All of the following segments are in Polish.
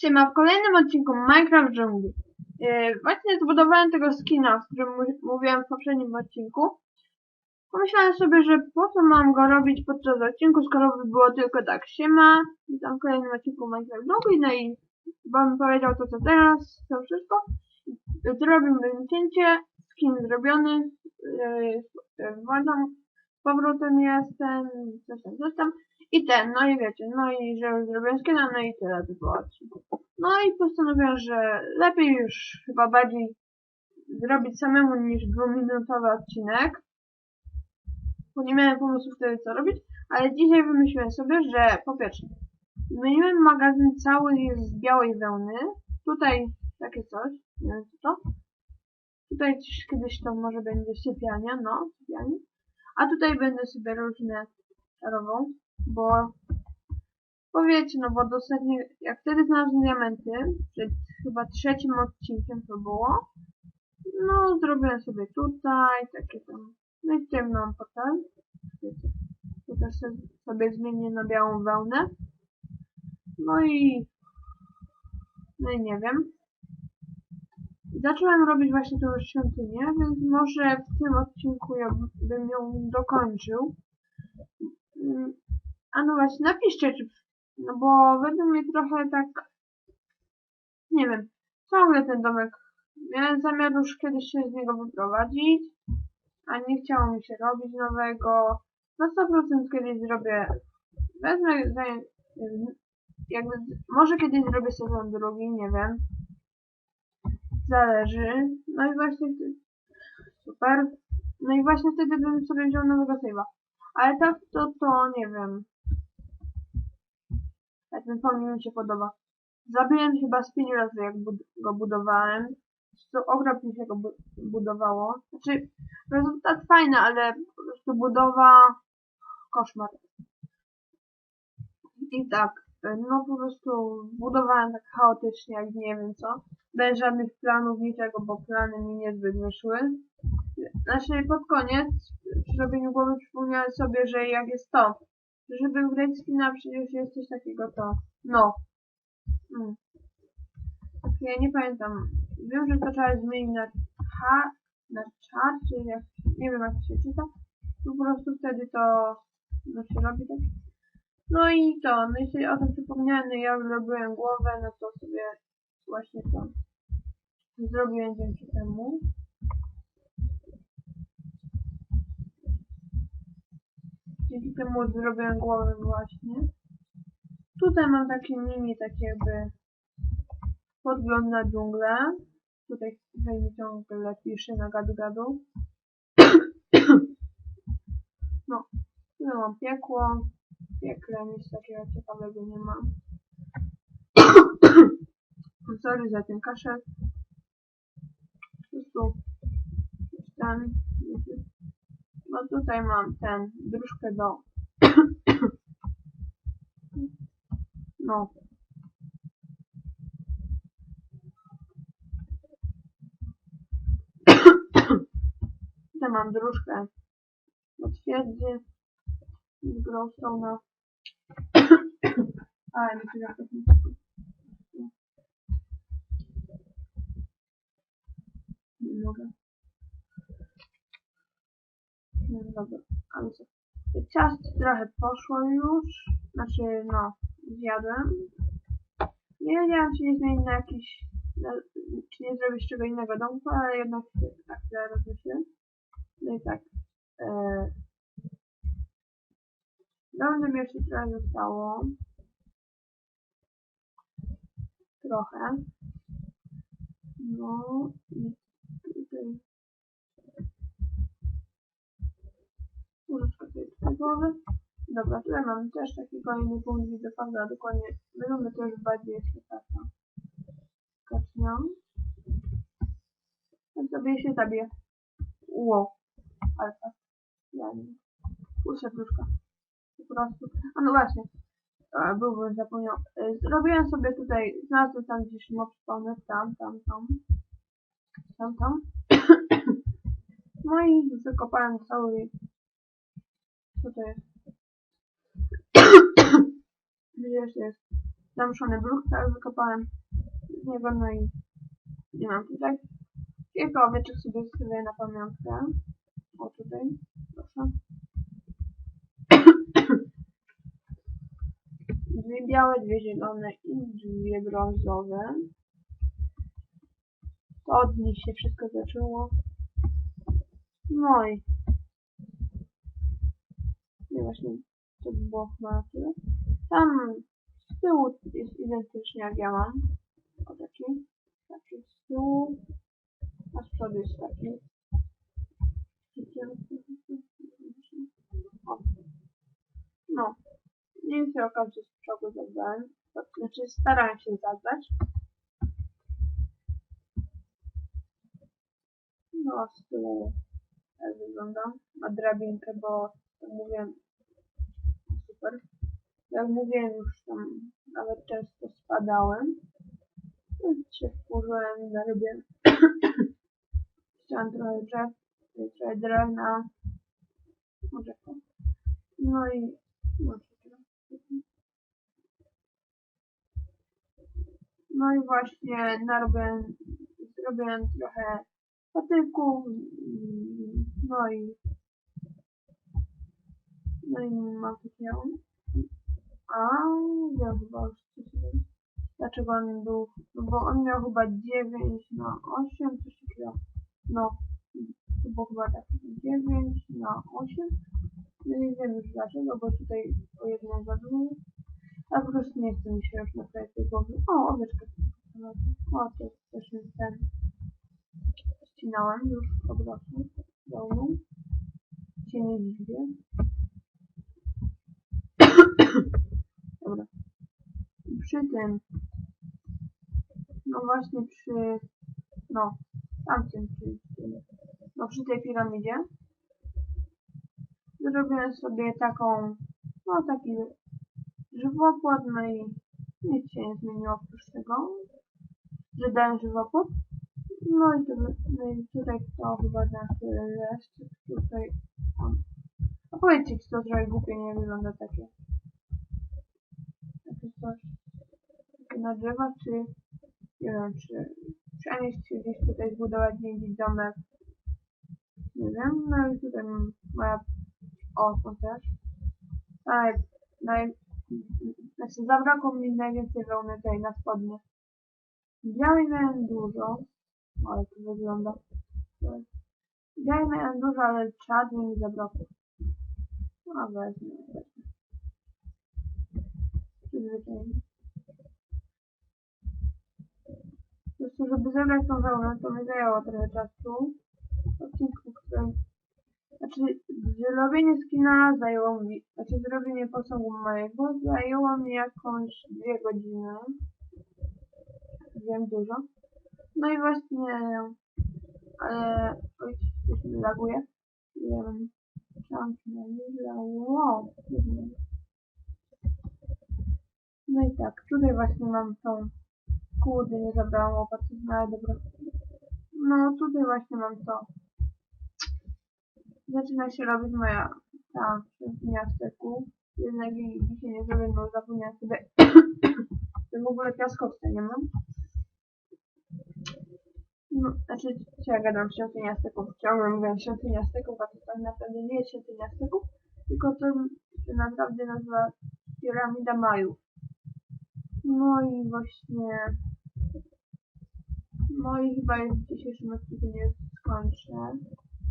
Siema, w kolejnym odcinku Minecraft Dżungli. Yy, właśnie zbudowałem tego skina, o którym mówiłem w poprzednim odcinku. Pomyślałem sobie, że po co mam go robić podczas odcinku, skoro by było tylko tak. Siema, witam w kolejnym odcinku Minecraft Dżungli, no i wam powiedział to co teraz, to wszystko. Zrobimy cięcie, skin zrobiony, yy, yy, wodą, z powrotem jestem, coś tam, coś tam. I ten, no i wiecie, no i że zrobiłem skina, no i tyle by było. No i postanowiłem, że lepiej już chyba bardziej zrobić samemu niż dwuminutowy odcinek. Bo nie miałem pomysłu wtedy co robić, ale dzisiaj wymyśliłem sobie, że po pierwsze, zmieniłem magazyn cały jest z białej wełny. Tutaj takie coś, nie wiem co to. Tutaj kiedyś to może będzie sypialnia, no, sypialnia. A tutaj będę sobie różne czarową, bo powiecie, no bo dostatnio, jak wtedy znalazłem diamenty, przed chyba trzecim odcinkiem to było, no zrobiłem sobie tutaj, takie tam, no i tutaj mam potem, wiecie, tu też sobie zmienię na białą wełnę, no i, no i nie wiem. Zacząłem robić właśnie tą świątynię, więc może w tym odcinku ja bym ją dokończył. A no właśnie, napiszcie, czy... No bo według mnie trochę tak... Nie wiem, ciągle ten domek... Miałem zamiar już kiedyś się z niego wyprowadzić, a nie chciało mi się robić nowego. Na 100% kiedyś zrobię... Wezmę... Jakby... Może kiedyś zrobię sezon drugi, nie wiem. Zależy. No i właśnie... Super. No i właśnie wtedy bym sobie wziął nowego save'a. Ale tak to, to nie wiem. Jak ten pomnik mi się podoba. Zabiłem chyba z pięć razy jak bud go budowałem. To okropnie się go bu budowało. Znaczy, rezultat fajny, ale po prostu budowa koszmar. I tak, no po prostu budowałem tak chaotycznie, jak nie wiem co. Bez żadnych planów, niczego, bo plany mi niezbyt wyszły. Znaczy pod koniec przy robieniu głowy przypomniałem sobie, że jak jest to, żeby grać skina przecież jest coś takiego to, no. Mm. Tak, ja nie pamiętam. Wiem, że to trzeba zmienić na H, na czar, czy jak, nie wiem jak to się czyta. Po prostu wtedy to, no się robi tak. No i to, no i sobie o tym przypomniałem, no ja robiłem głowę, no to sobie właśnie to zrobiłem dzięki temu. Dzięki temu zrobiłem głowę właśnie. Tutaj mam taki mini, taki jakby podgląd na dżunglę. Tutaj mi ciągle pisze na gadu gadu. No, tutaj mam piekło. Piekle nic takiego ciekawego nie mam. Sorry za ten kaszel. Po prostu ten, no tutaj mam ten, dróżkę do... No. Tutaj mam dróżkę do twierdzy z glowstone'a. A, nie wiem, jak to Nie mogę. No dobra, ale co? Ciast trochę poszło już. Znaczy, no, zjadłem. Nie wiedziałem, czy nie zmienić na jakiś... Czy nie zrobić czego innego domku, ale jednak tak rozmyśliłem. No i tak. E, Dobrze mi jeszcze trochę zostało. Trochę. No i tutaj Łóżeczko tutaj tutaj głowy. Dobra, tutaj mam też taki kolejny punkt widzę, prawda, dokładnie. Wygląda to już bardziej jeszcze taka kacznia. Ten sobie się zabije. Ło. Ale tak. Ja nie. Kurczę, kruszka. Po prostu. A no właśnie. Byłbym zapomniał. E, Zrobiłem sobie tutaj, znalazłem tam gdzieś spawner, tam, tam, tam. Tam, tam. No i wykopałem cały Co to jest? Jeszcze jest? zamszony bruk cały wykopałem z niego, no i nie mam tutaj. Kilka owieczek sobie zostawię na pamiątkę. O tutaj, proszę. Dwie białe, dwie zielone i dwie brązowe. To od nich się wszystko zaczęło. No i... I właśnie to by było na tyle. Tam z tyłu jest identycznie jak ja mam. O taki. Taki z tyłu. A z przodu jest taki. O. No. Więcej o każdy z przodu zadbałem. To Znaczy starałem się zadbać. No, z tyłu tak wygląda. Ma drabinkę, bo jak super. Jak mówiłem, już tam nawet często spadałem. Więc się wkurzyłem i narobiłem. Chciałem trochę drzew, trochę drewna. Może to. No i może. No i właśnie narobiłem, zrobiłem trochę patyków, no i no i mam takiego a ja chyba dlaczego on był, no bo on miał chyba 9 na 8, coś takiego, no to było chyba tak 9 na 8 no nie wiem już dlaczego, bo tutaj o jedną za dużo a po prostu nie chce mi się już naprawiać tej głowy. O, owieczka. O, to jest też jest ten. Ścinałem już po prostu. Pełną. Się nie dziwię. Dobra. I Przy tym, no właśnie przy, no, tamtym, przy, no przy tej piramidzie, zrobiłem sobie taką, no taki żywopłot, no i nic się nie zmieniło oprócz tego, że dałem żywopłot. No i, to, no i tutaj to chyba na tyle jeszcze tutaj. O. A powiedzcie, czy to trochę głupie nie wygląda takie. Coś. Na drzewa, czy nie wiem, czy przemieść się gdzieś tutaj zbudować gdzieś domek. Nie wiem, no i tutaj mam moja o, to też. Naj, naj, znaczy zabrakło mi najwięcej wełny tej na spodnie. Białej miałem dużo, ale to wygląda. Białej miałem dużo, ale czarnej mi zabrakło. A wezmę, wezmę. Przyzwyczajenie. Po prostu, żeby zebrać tą wełnę, to mi zajęło trochę czasu. Odcinku, którym... Znaczy, zrobienie skina zajęło mi... Znaczy, zrobienie posągu mojego zajęło mi jakąś dwie godziny. Wiem dużo. No i właśnie... Ale... Oj, coś mi laguje. Wiem... Tam się Wow, No i tak, tutaj właśnie mam tą... Kurde, nie zabrałam łopaty, no ale dobra. No, tutaj właśnie mam to. Zaczyna się robić moja ta świątynia steku. Jednak jej dzisiaj nie zrobię, bo zapomniałam sobie, w ogóle piaskowca nie mam. No, znaczy, co ja gadam, świątynia steków. Ciągle mówię świątynia steków, a to tak naprawdę nie jest świątynia steków, tylko to się naprawdę nazywa piramida Majów. No i właśnie... No i chyba już w dzisiejszym odcinku nie skończę.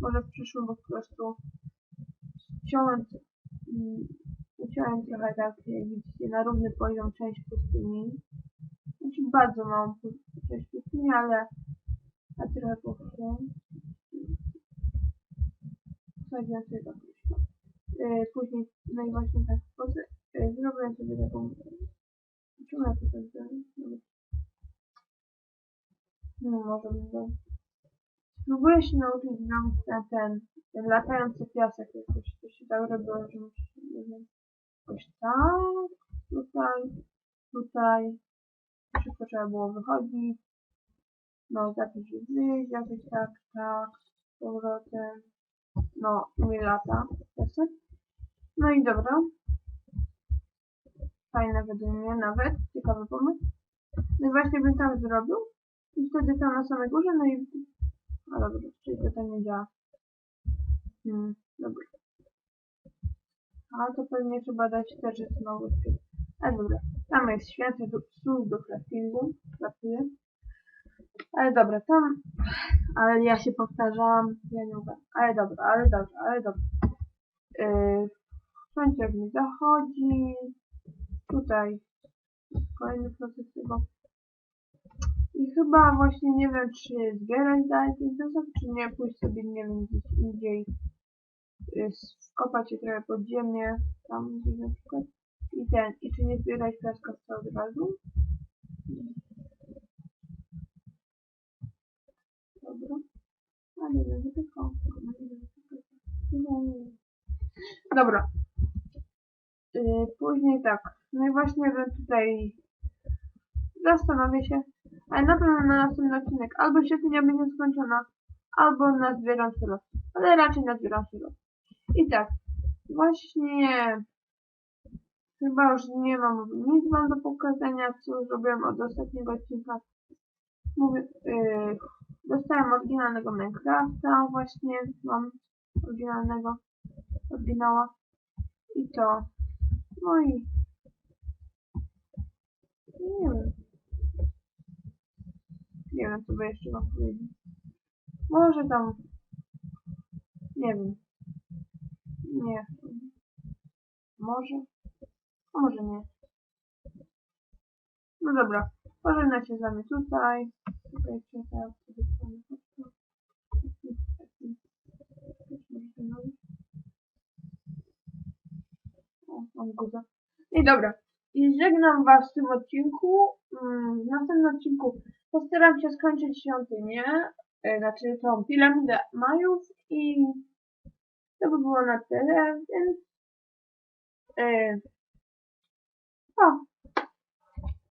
Może w przyszłym po prostu mm, uciąłem trochę tak, jak widzicie, na równy poziom część pustyni. Znaczy bardzo małą część pustyni, ale a trochę sobie do puszka. Yy, później, no i właśnie tak, yy, zrobiłem sobie taką, czemu ja to? Nawet- No, może to... Spróbuję się nauczyć zrobić ten, ten, ten latający piasek jakoś, to się tak robiło, że nie wiem, jakoś tak, tutaj, tutaj, szybko trzeba było wychodzić, no, zacząć wyjść, jakoś tak, tak, z powrotem, no, mi lata. Piasek, no i dobra, Fajne według mnie nawet. Ciekawy pomysł. No i właśnie bym tam zrobił. I wtedy tam na samej górze, no i... A dobra, czyli to tam nie działa. Hmm, dobra. A to pewnie trzeba dać też znowu. Ale dobra, tam jest święty do słów do craftingu. Pracuję. Ale dobra, tam... Ale ja się powtarzam, ja nie mogę. Ale dobra, ale dobra, ale dobra. Yy, słońce w nie zachodzi. Tutaj kolejny proces tego. I chyba właśnie nie wiem, czy zbierać dalej ten piasek, czy nie, pójść sobie, nie wiem, gdzieś indziej, y, skopać się trochę pod ziemię, tam gdzieś na przykład, i ten, i czy nie zbierać piaska od razu. Dobra. A nie wiem, tylko Dobra. Yy, później tak. No i właśnie tutaj zastanowię się, ale na pewno na następny odcinek albo świątynia będzie skończona, albo nazbieram sylot. Ale raczej nazbieram sylot. I tak, właśnie chyba już nie mam nic wam do pokazania, co zrobiłem od ostatniego odcinka. Mówię, yy, dostałem oryginalnego Minecrafta właśnie, mam oryginalnego, oryginała. I to. No i nie wiem. Nie co by jeszcze wam powiedzieć. Może tam... Nie wiem. Nie. Może? A może nie. No dobra. Pożegnać się z wami tutaj. Tutaj mam. I dobra. I żegnam was w tym odcinku. Mm, W następnym odcinku postaram się skończyć świątynię. e, Znaczy tą piramidę Majów i to by było na tyle, więc e, o,